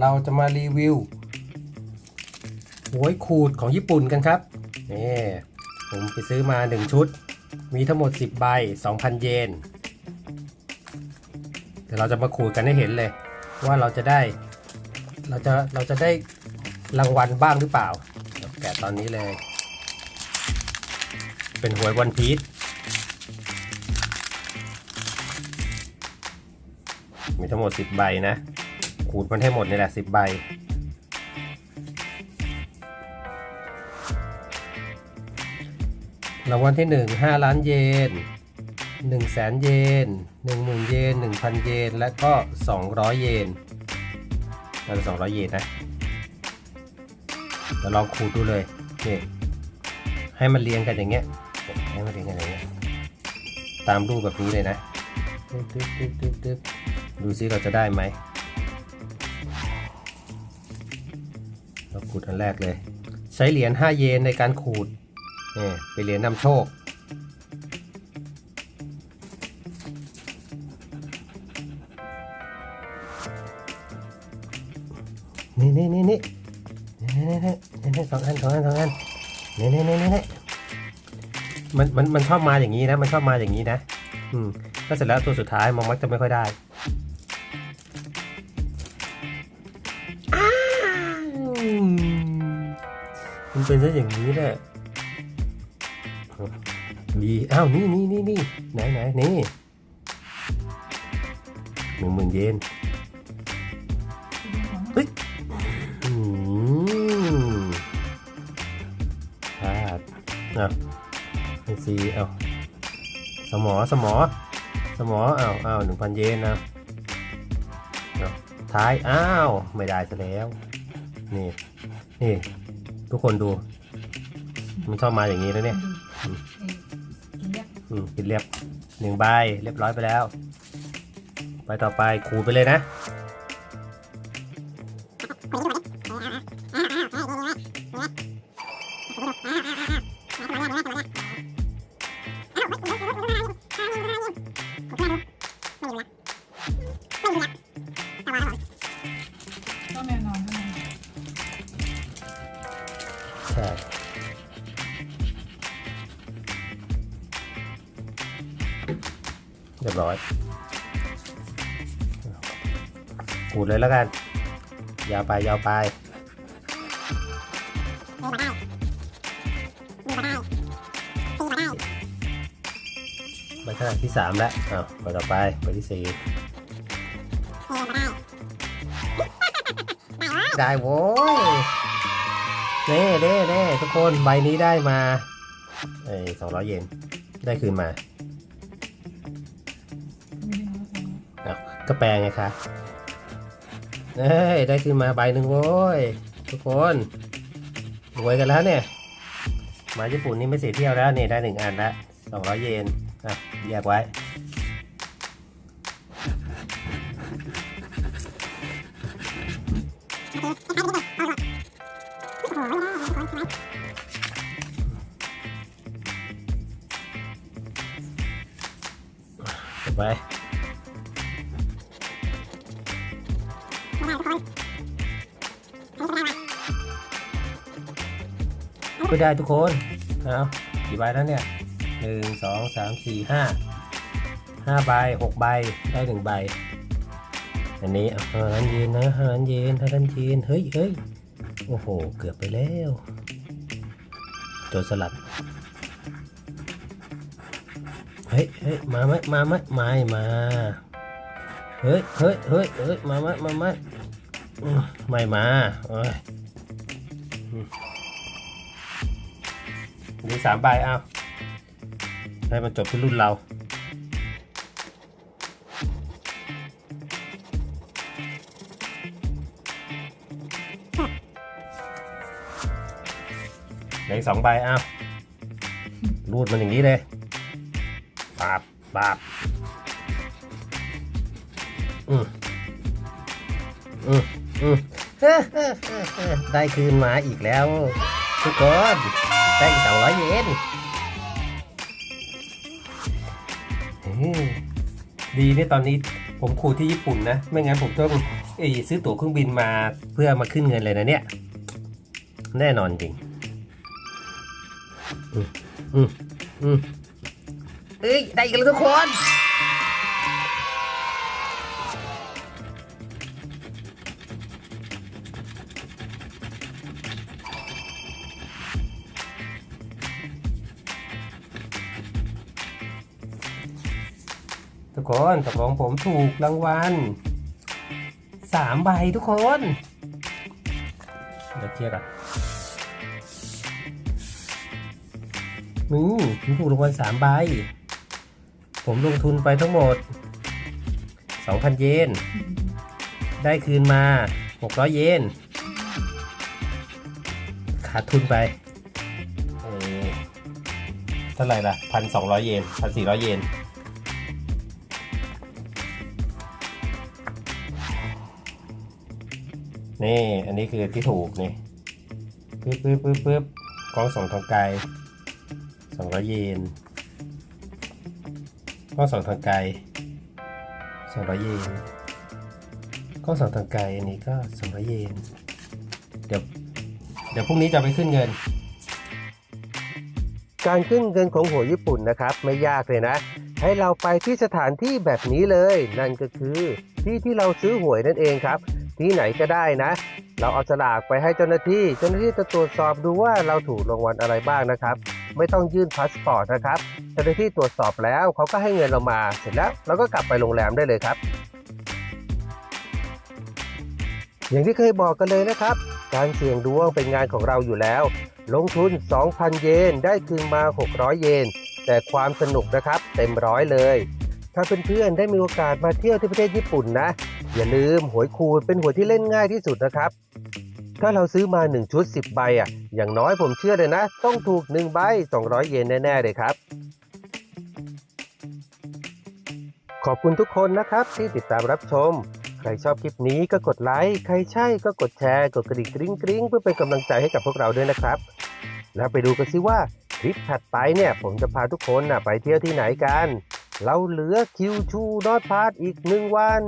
เราจะมารีวิวหวยขูดของญี่ปุ่นกันครับนี่ผมไปซื้อมา 1 ชุด มีทั้งหมด 10 ใบ 2,000 เยนเดี๋ยวเราจะมาขูดกันให้เห็นเลย ว่าเราจะได้เราจะเราจะได้รางวัลบ้างหรือเปล่าแกะตอนนี้เลย เป็นหวยวันพีชมีทั้งหมด 10 ใบนะ ขูดมันให้หมดนี่แหละ10ใบ รางวัลที่1 5ล้านเยน1แสนเยน10,000เยน1,000เยน และก็200เยนน่าจะ200เยนนะเดี๋ยวลองขูดดูเลยนี่ให้มันเรียงกันอย่างเงี้ย ให้มันเรียงกันอย่างเงี้ย ตามรูปแบบนี้เลยนะ ดูซิเราจะได้ไหม เราขูดอันแรกเลย ใช้เหรียญ5เยนในการขูดนี่เป็นเหรียญนำโชค นี่นี่นี่นี่นี่นี่นี่นี่นี่สองอันสองอันสองอันนี่นี่นี่นี่นี่มันมันมันชอบมาอย่างนี้นะ มันชอบมาอย่างนี้นะ อืมก็เสร็จแล้วตัวสุดท้ายมันมักจะไม่ค่อยได้ มันเป็นซะอย่างนี้แหละดีอ้าวนี่นี่นี่นี่ไหนไหนนี่หนึ่งหมื่นเยนอืมพลาดอะไอซีเอาสมอสมอ สมอเอาเอาหนึ่งพันเยนนะท้าย อ้าว ไม่ได้ซะแล้ว นี่นี่ ทุกคนดู มันชอบมาอย่างนี้แล้วเนี่ยอืมปิดเรียบหนึ่งใบเรียบร้อยไปแล้ว ไปต่อไปขูดไปเลยนะ ใช่เรียบร้อยขูดเลยแล้วกัน ยาวไปยาวไปไปขนาดที่สามแล้วอ้าวไปต่อไปไปที่สี่ได้โว้ย เน่เน่เน่ทุกคนใบนี้ได้มาไอ้สองร้อยเยนได้คืนมาไม่ได้เอาใส่อ้าวก็แปลไงคะเอ้ยได้คืนมาใบหนึ่งโว้ยทุกคนรวยกันแล้วเนี่ย มาญี่ปุ่นนี่ไม่เสียเที่ยวแล้วเนี่ได้หนึ่งอันละสองร้อยเยนอะแยกไว้ ไปก็ได้ทุกคนเอากี่ใบแล้วเนี่ยหนึ่งสองสามสี่ห้าห้าใบหกใบได้หนึ่งใบ อันนี้อาหาล้านเย็นนะหาล้านเย็นหาล้านเยนเฮ้ยเฮ้ยโอ้โห เกือบไปแล้ว โจรสลัด ฮ้ยเฮ้ยมาไหมมาไหมไม่มาเฮ้ยเฮ้ยเฮ้ยเฮ้ยมาไหมมาไหมอืมไม่มาเอ้ยมีสามใบเอาให้มันจบที่รุ่นเราเหลือสองใบอ้าวรูดมันอย่างนี้เลยาบปาบอืมอืมอืมได้คืนมาอีกแล้ว ทุกคนได้อีกสองร้อยเยนอืมดีเนี่ยตอนนี้ผมขูดที่ญี่ปุ่นนะ ไม่งั้นผมต้องเอ้ยซื้อตั๋วเครื่องบินมาเพื่อมาขึ้นเงินเลยนะเนี่ย แน่นอนจริง อืมอืมอืม เอ้ย ได้กันแล้วทุกคน ทุกคนตกลงผมถูกรางวัลสามใบทุกคน เดี๋ยวเคลียร์ก่อนนี่ผมถูกรางวัลสามใบ ผมลงทุนไปทั้งหมด 2,000 เยน ได้คืนมา 600 เยน ขาดทุนไปเท่าไหร่ล่ะ 1,200 เยน 1,400 เยนนี่ อันนี้คือที่ถูกนี่ปึ๊บปึ๊บปึ๊บปึ๊บกล้องส่องทางไกลสองร้อยเยน กล้อสองทางไกลสองร้อยเยนกล้อสองทางไกลอันนี้ก็สองร้อยเยน เดี๋ยวเดี๋ยวพรุ่งนี้จะไปขึ้นเงิน การขึ้นเงินของหัวญี่ปุ่นนะครับ ไม่ยากเลยนะ ให้เราไปที่สถานที่แบบนี้เลย นั่นก็คือที่ที่เราซื้อหวยนั่นเองครับ ที่ไหนก็ได้นะ เราเอาสลากไปให้เจ้าหน้าที่ เจ้าหน้าที่จะตรวจสอบดูว่าเราถูกรางวัลอะไรบ้างนะครับ ไม่ต้องยื่นพาสปอร์ตนะครับเจ้าหน้าที่ตรวจสอบแล้วเขาก็ให้เงินเรามาเสร็จแล้วเราก็กลับไปโรงแรมได้เลยครับ อย่างที่เคยบอกกันเลยนะครับ การเสี่ยงดวงเป็นงานของเราอยู่แล้ว ลงทุน 2,000 เยนได้คืนมา 600 เยน แต่ความสนุกนะครับเต็มร้อยเลย ถ้าเพื่อนๆได้มีโอกาสมาเที่ยวที่ประเทศญี่ปุ่นนะ อย่าลืมหวยคูณเป็นหวยที่เล่นง่ายที่สุดนะครับ ถ้าเราซื้อมา 1 ชุด 10 ใบอะ อย่างน้อยผมเชื่อเลยนะ ต้องถูก 1 ใบ 200 เยนแน่ ๆ เลยครับ ขอบคุณทุกคนนะครับที่ติดตามรับชม ใครชอบคลิปนี้ก็กดไลค์ ใครใช่ก็กดแชร์ กดกระดิ่งกริ๊งกริ๊งเพื่อเป็นกำลังใจให้กับพวกเราด้วยนะครับ แล้วไปดูกันซิว่าทริปถัดไปเนี่ย ผมจะพาทุกคนนะไปเที่ยวที่ไหนกัน เราเหลือคิวชูนอตพาร์ทอีกหนึ่งวัน